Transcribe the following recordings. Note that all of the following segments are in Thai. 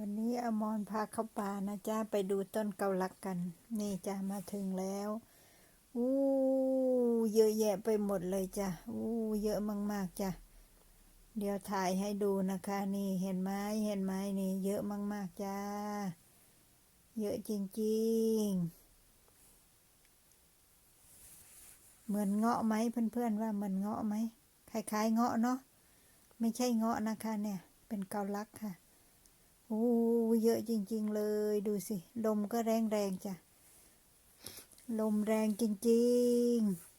วันนี้อมรพาเข้าป่านะจ้าไปดูต้นเกาลักกัน นี่จ้ามาถึงแล้วอู้เยอะแยะไปหมดเลยจ้ะอู้เยอะมากๆจ้ะเดี๋ยวถ่ายให้ดูนะคะ นี่เห็นไหมเห็นไหมนี่ เยอะมากๆจ้า เยอะจริงๆ เหมือนเงาะไหมเพื่อนๆว่าเหมือนเงาะไหมคล้ายๆเงาะเนาะไม่ใช่เงาะนะคะ เนี่ย เป็นเกาลักค่ะ โอ้เยอะจริง ๆ เลยดูสิ ลมก็แรงแรงจ้ะ ลมแรงจริง ๆ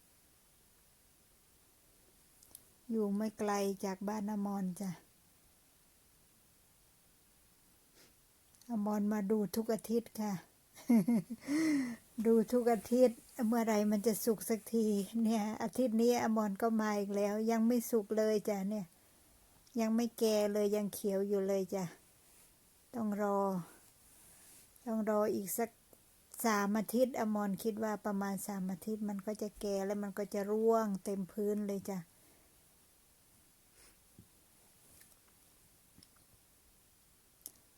อยู่ไม่ไกลจากบ้านอมรจ้ะ อมรมาดูทุกอาทิตย์ค่ะ ดูทุกอาทิตย์ เมื่อไรมันจะสุกสักที เนี่ย อาทิตย์นี้อมรก็มาอีกแล้ว ยังไม่สุกเลยจ้ะเนี่ย ยังไม่แก่เลยยังเขียวอยู่เลยจ้ะ ต้องรอ ต้องรออีกสักสามอาทิตย์อมรคิดว่าประมาณสามอาทิตย์มันก็จะแก่แล้วมันก็จะร่วงเต็มพื้นเลยจ้ะ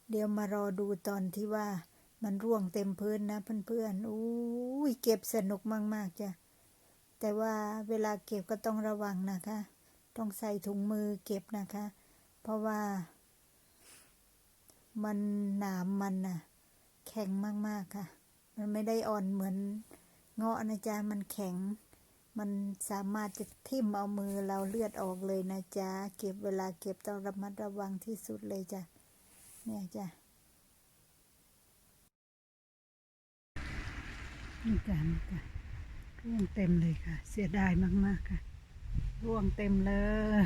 เดี๋ยวมารอดูตอนที่ว่ามันร่วงเต็มพื้นนะเพื่อนๆอุ้ยเก็บสนุกมากๆจ้ะ แต่ว่าเวลาเก็บก็ต้องระวังนะคะ ต้องใส่ถุงมือเก็บนะคะ เพราะว่า มันหนามมันน่ะ แข็งมากๆค่ะ มันไม่ได้อ่อนเหมือนเงาะนะจ๊ะ มันแข็ง มันสามารถจะทิ่มเอามือเราเลือดออกเลยนะจ๊ะ เก็บเวลาเก็บต้องระมัดระวังที่สุดเลยจ้ะ เนี่ยจ้ะนี่จ้ะนี่จ้ะร่วงเต็มเลยค่ะ เสียดายมากๆค่ะ ร่วงเต็มเล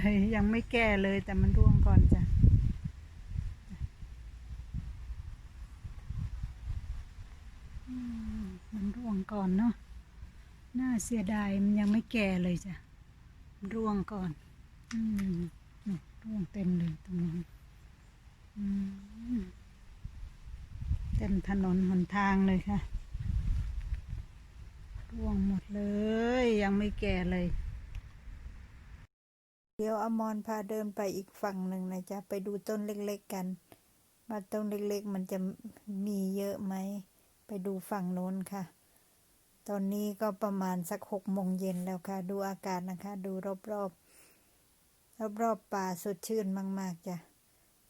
ย ยังไม่แก่เลยแต่มันร่วงก่อนจ้ะ อืมมันร่วง ก่อนเนาะน่าเสียดายมันยังไม่แก่เลยจ้ะร่วงก่อน อืมร่วงเต็มเลยตรงนี้อืมเต็มถนนหนทางเลยค่ะ ร่วงหมดเลย ยังไม่แก่เลย เดี๋ยวอมรพาเดินไปอีกฝั่งหนึ่งนะจ๊ะ ไปดูต้นเล็กๆกันว่าต้นเล็กๆ มันจะมีเยอะไหม ไปดูฝั่งโน้นค่ะ ตอนนี้ก็ประมาณสักหกโมงเย็นแล้วค่ะ ดูอากาศนะคะ ดูรอบรอบรอบรอบป่าสดชื่นมาก ๆจ้ะ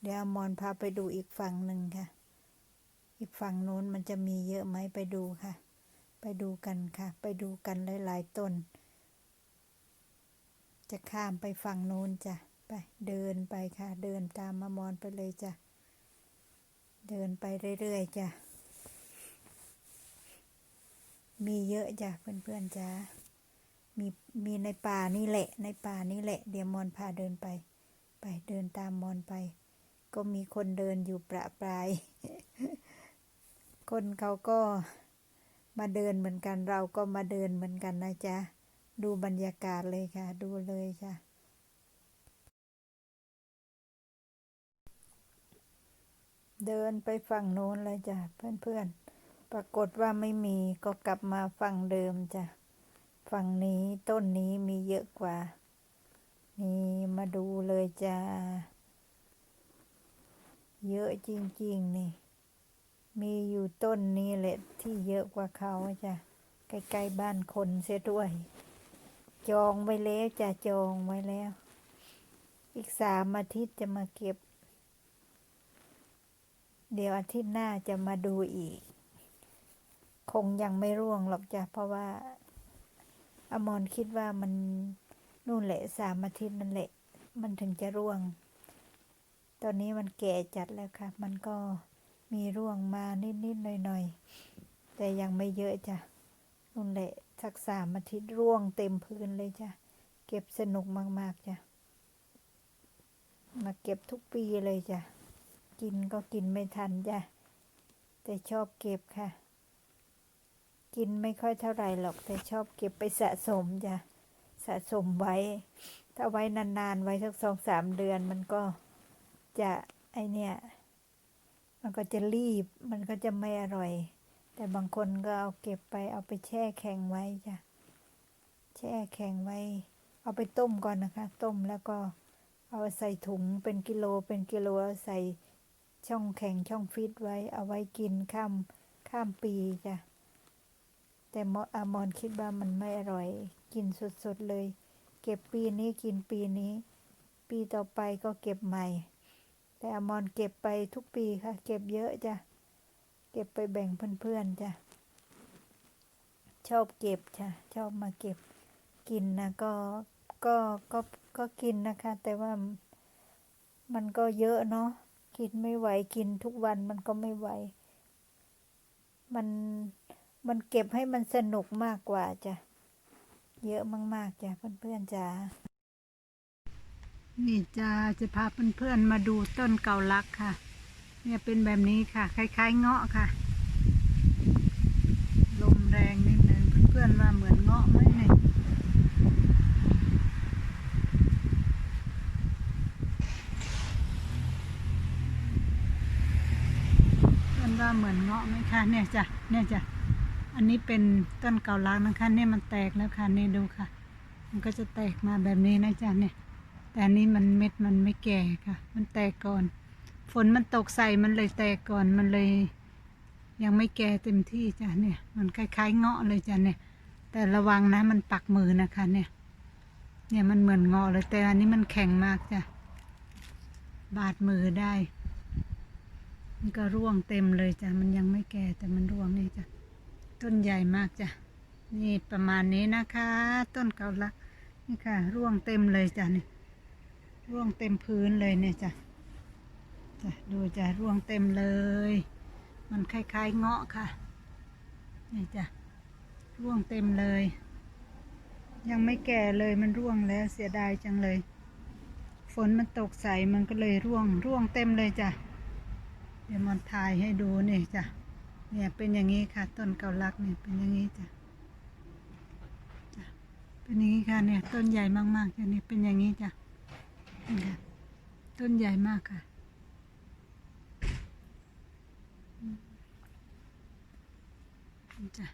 เดี๋ยวมอมรพาไปดูอีกฝั่งหนึ่งค่ะ อีกฝั่งโน้นมันจะมีเยอะไหมไปดูค่ะ ไปดูกันค่ะ ไปดูกันหลายๆต้น จะข้ามไปฝั่งโน้นจ้ะ ไปเดินไปค่ะ เดินตามมอมรไปเลยจ้ะ เดินไปเรื่อยๆจ้ะ มีเยอะจ้ะเพื่อนๆจ้ะมีมีในป่านี่แหละ ในป่านี่แหละ เดี๋ยวมอนพาเดินไป ไปเดินตามมอนไป ก็มีคนเดินอยู่ประปราย คนเขาก็มาเดินเหมือนกันเราก็มาเดินเหมือนกันนะจ๊ะ ดูบรรยากาศเลยค่ะ ดูเลยจ้ะเดินไปฝั่งโน้นเลยจ้ะเพื่อนๆ ปรากฏว่าไม่มีก็กลับมาฝั่งเดิมจ้ะฝั่งนี้ต้นนี้มีเยอะกว่า นี่มาดูเลยจ้าเยอะจริงๆนี่ มีอยู่ต้นนี้แหละที่เยอะกว่าเขาจ้ะใกล้ๆบ้านคนเสียด้วย จองไว้แล้วจ้ะจองไว้แล้ว อีกสามอาทิตย์จะมาเก็บ เดี๋ยวอาทิตย์หน้าจะมาดูอีก คงยังไม่ร่วงหรอกจ้ะเพราะว่าอมรคิดว่ามันนู่นแหละสามอาทิตย์นั่นแหละ มันถึงจะร่วง ตอนนี้มันแก่จัดแล้วค่ะ มันก็มีร่วงมานิดๆหน่อยๆ แต่ยังไม่เยอะจ้ะนู่นแหละสักสามอาทิตย์ร่วงเต็มพื้นเลยจ้ะ เก็บสนุกมากๆจ้ะ มาเก็บทุกปีเลยจ้ะ กินก็กินไม่ทันจ้ะ แต่ชอบเก็บค่ะ กินไม่ค่อยเท่าไหร่หรอกแต่ชอบเก็บไปสะสมจ้ะสะสมไว้ ถ้าไว้นานๆไว้สักสองสามเดือนมันก็จะไอเนี่ยมันก็จะรีบมันก็จะไม่อร่อย แต่บางคนก็เอาเก็บไปเอาไปแช่แข็งไว้จ้ะแช่แข็งไว้ เอาไปต้มก่อนนะคะ ต้มแล้วก็เอาใส่ถุงเป็นกิโลเป็นกิโลเอาใส่ช่องแข็งช่องฟิตไว้ เอาไว้กินข้ามข้ามปีจ้ะ แต่มออามอนคิดว่ามันไม่อร่อย กินสดๆเลย เก็บปีนี้กินปีนี้ ปีต่อไปก็เก็บใหม่ แต่อามอนเก็บไปทุกปีค่ะ เก็บเยอะจ้ะ เก็บไปแบ่งเพื่อนๆจ้ะ ชอบเก็บจ้ะ ชอบมาเก็บกินนะก็ก็ก็ก็กินนะคะ แต่ว่ามันก็เยอะเนาะกินไม่ไหวกินทุกวันมันก็ไม่ไหว มัน มันเก็บให้มันสนุกมากกว่าจ้ะ เยอะมาก ๆจ้ะเพื่อนๆจ้ะนี่จะจะพาเพื่อนๆมาดูต้นเกาลักค่ะ เนี่ยเป็นแบบนี้ค่ะ คล้ายๆเงาะค่ะ ลมแรงนิดนึงเพื่อนๆว่าเหมือนเงาะไหมเนี่ยเพื่อนว่าเหมือนเงาะไหมคะเนี่ยจ้ะเนี่ยจ้ะ อันนี้เป็นต้นเกาลักนะคะนี่มันแตกแล้วค่ะนี่ดูค่ะ มันก็จะแตกมาแบบนี้นะจ๊ะเนี่ย แต่อันนี้มันเม็ดมันไม่แก่ค่ะ มันแตกก่อน ฝนมันตกใส่มันเลยแตกก่อนมันเลย ยังไม่แก่เต็มที่จ้ะเนี่ย มันคล้ายๆเงาะเลยจ้ะเนี่ย แต่ระวังนะมันปักมือนะคะเนี่ย เนี่ยมันเหมือนเงาะเลยแต่อันนี้มันแข็งมากจ้ะบาดมือได้ มันก็ร่วงเต็มเลยจ้ะมันยังไม่แก่แต่มันร่วงนี่จ้ะ ต้นใหญ่มากจ้ะ นี่ประมาณนี้นะคะ ต้นเกาลักนี่ค่ะ ร่วงเต็มเลยจ้ะนี่ร่วงเต็มพื้นเลยเนี่ยจ้ะจ้ะดูจ้ะร่วงเต็มเลย มันคล้ายๆเงาะค่ะนี่จ้ะร่วงเต็มเลย ยังไม่แก่เลยมันร่วงแล้วเสียดายจังเลย ฝนมันตกใส่มันก็เลยร่วงร่วงเต็มเลยจ้ะเดี๋ยวมันถ่ายให้ดูนี่จ้ะ เนี่ยเป็นอย่างนี้ค่ะ ต้นเกาลักเนี่ยเป็นอย่างนี้จ้ะเป็นอย่างนี้ค่ะเนี่ย ต้นใหญ่มากๆจ้ะนี่เป็นอย่างนี้จ้ะนี่ค่ะต้นใหญ่มากค่ะจ้ะ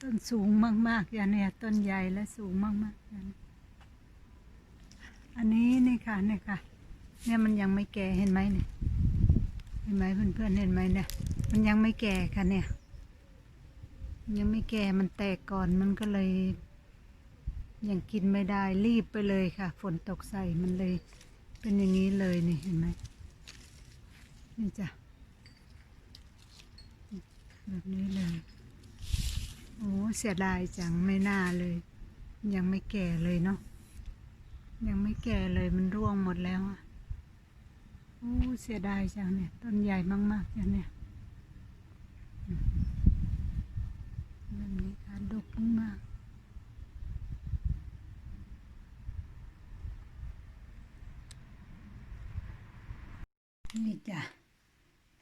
ต้นสูงมากๆจ้ะเนี่ย ต้นใหญ่และสูงมากๆจ้ะอันนี้นี่ค่ะเนี่ยค่ะ เนี่ยมันยังไม่แก่เห็นไหมเนี่ยเห็นไหมเพื่อนๆเห็นไหมเนี่ย มันยังไม่แก่ค่ะเนี่ย ยังไม่แก่มันแตกก่อนมันก็เลย ยังกินไม่ได้รีบไปเลยค่ะ ฝนตกใส่มันเลย เป็นอย่างนี้เลยนี่เห็นไหมนี่จ้ะแบบนี้เลย โอ้เสียดายจังไม่น่าเลย ยังไม่แก่เลยเนาะยังไม่แก่เลยมันร่วงหมดแล้วอะโอ้เสียดายจังเนี่ย ต้นใหญ่มากๆจังเนี่ย มแบบนี้ค่ะดกมากนี่จ้ะ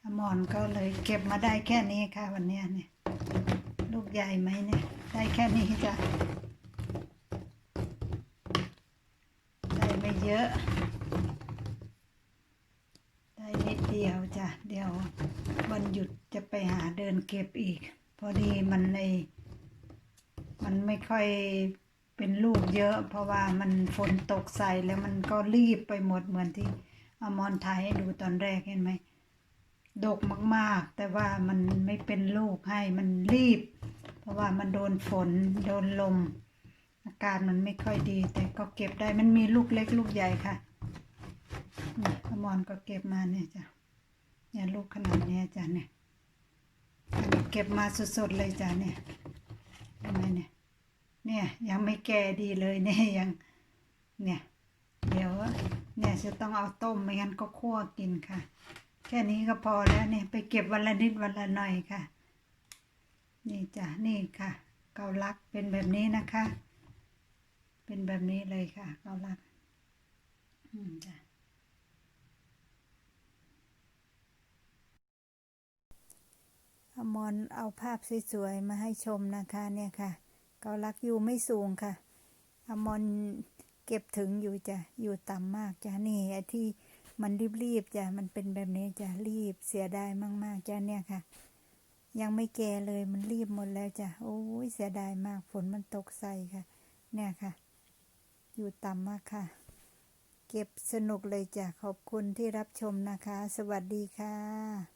อมอนก็เลยเก็บมาได้แค่นี้ค่ะ วันนี้เนี่ย ลูกใหญ่ไหมเนี่ย ได้แค่นี้จ้ะ ได้ไม่เยอะ ได้นิดเดียวจ้ะ เดี๋ยววันหยุด ดินเก็บอีก พอดีมันในมันไม่ค่อยเป็นลูกเยอะ เพราะว่ามันฝนตกใส่แล้วมันก็รีบไปหมดเหมือนที่อมอนถ่ายให้ดูตอนแรกเห็นไหมดกมาก ๆ แต่ว่ามันไม่เป็นลูกให้มันรีบ เพราะว่ามันโดนฝนโดนลม อาการมันไม่ค่อยดี แต่ก็เก็บได้มันมีลูกเล็กลูกใหญ่ค่ะนี่อมอนก็เก็บมาเนี่ยจ้ะเนี่ยลูกขนาดเนี้ยจ้ะเนี่ย เก็บมาสดๆเลยจ้ะเนี่ยเห็นไหมเนี่ย เนี่ยยังไม่แก่ดีเลยเนี่ยยัง เนี่ย เดี๋ยวเนี่ยจะต้องเอาต้มไม่งั้นก็คั่วกินค่ะ แค่นี้ก็พอแล้วเนี่ยไปเก็บวันละนิดวันละหน่อยค่ะ นี่จ้ะนี่ค่ะ เกาลักเป็นแบบนี้นะคะ เป็นแบบนี้เลยค่ะ เกาลัก อืมจ้ะ อมอนเอาภาพสวยๆมาให้ชมนะคะเนี่ยค่ะ เกาลักอยู่ไม่สูงค่ะ อมอนเก็บถึงอยู่จ้ะอยู่ต่ำมากจ้ะนี่ไอ้ที่มันรีบๆจ้ะมันเป็นแบบนี้จ้ะรีบเสียดายมากๆจ้ะเนี่ยค่ะ ยังไม่แก่เลยมันรีบหมดแล้วจ้ะโอ้ยเสียดายมากฝนมันตกใส่ค่ะ เนี่ยค่ะ อยู่ต่ำมากค่ะเก็บสนุกเลยจ้ะขอบคุณที่รับชมนะคะ สวัสดีค่ะ